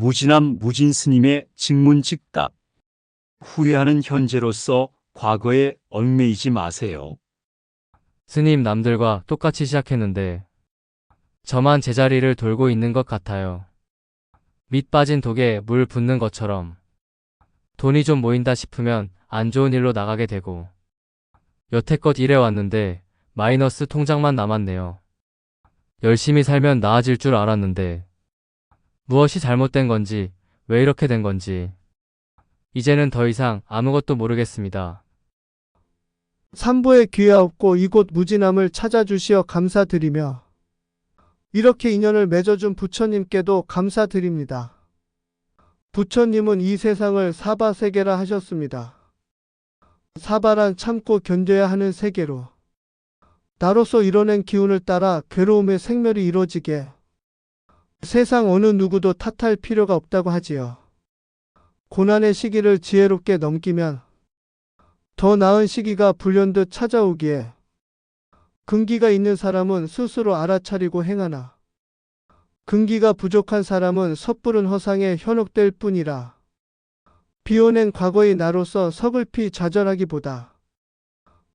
무진함 무진 스님의 직문직답. 후회하는 현재로서 과거에 얽매이지 마세요. 스님 남들과 똑같이 시작했는데 저만 제자리를 돌고 있는 것 같아요. 밑 빠진 독에 물 붓는 것처럼 돈이 좀 모인다 싶으면 안 좋은 일로 나가게 되고 여태껏 일해왔는데 마이너스 통장만 남았네요. 열심히 살면 나아질 줄 알았는데 무엇이 잘못된 건지 왜 이렇게 된 건지 이제는 더 이상 아무것도 모르겠습니다. 삼보의 기회없고 이곳 무진함을 찾아주시어 감사드리며 이렇게 인연을 맺어준 부처님께도 감사드립니다. 부처님은 이 세상을 사바세계라 하셨습니다. 사바란 참고 견뎌야 하는 세계로 나로서 이뤄낸 기운을 따라 괴로움의 생멸이 이루어지게 세상 어느 누구도 탓할 필요가 없다고 하지요. 고난의 시기를 지혜롭게 넘기면 더 나은 시기가 불현듯 찾아오기에 근기가 있는 사람은 스스로 알아차리고 행하나 근기가 부족한 사람은 섣부른 허상에 현혹될 뿐이라 비워낸 과거의 나로서 서글피 좌절하기보다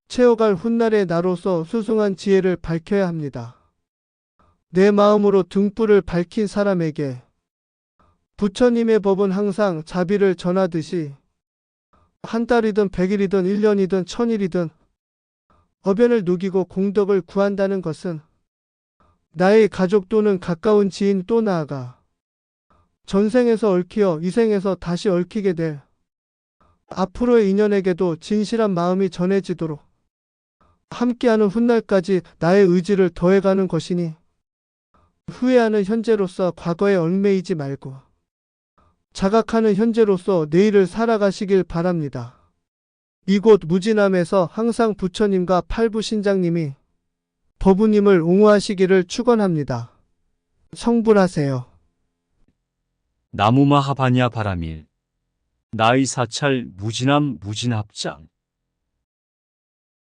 채워갈 훗날의 나로서 수승한 지혜를 밝혀야 합니다. 내 마음으로 등불을 밝힌 사람에게 부처님의 법은 항상 자비를 전하듯이 한 달이든 백일이든 일년이든 천일이든 어변을 누기고 공덕을 구한다는 것은 나의 가족 또는 가까운 지인 또 나아가 전생에서 얽히어 이생에서 다시 얽히게 될 앞으로의 인연에게도 진실한 마음이 전해지도록 함께하는 훗날까지 나의 의지를 더해가는 것이니 후회하는 현재로서 과거에 얽매이지 말고 자각하는 현재로서 내일을 살아가시길 바랍니다. 이곳 무진함에서 항상 부처님과 팔부 신장님이 법우님을 옹호하시기를 축원합니다. 성불하세요. 나무마하바냐 바라밀. 나의 사찰 무진함 무진합장.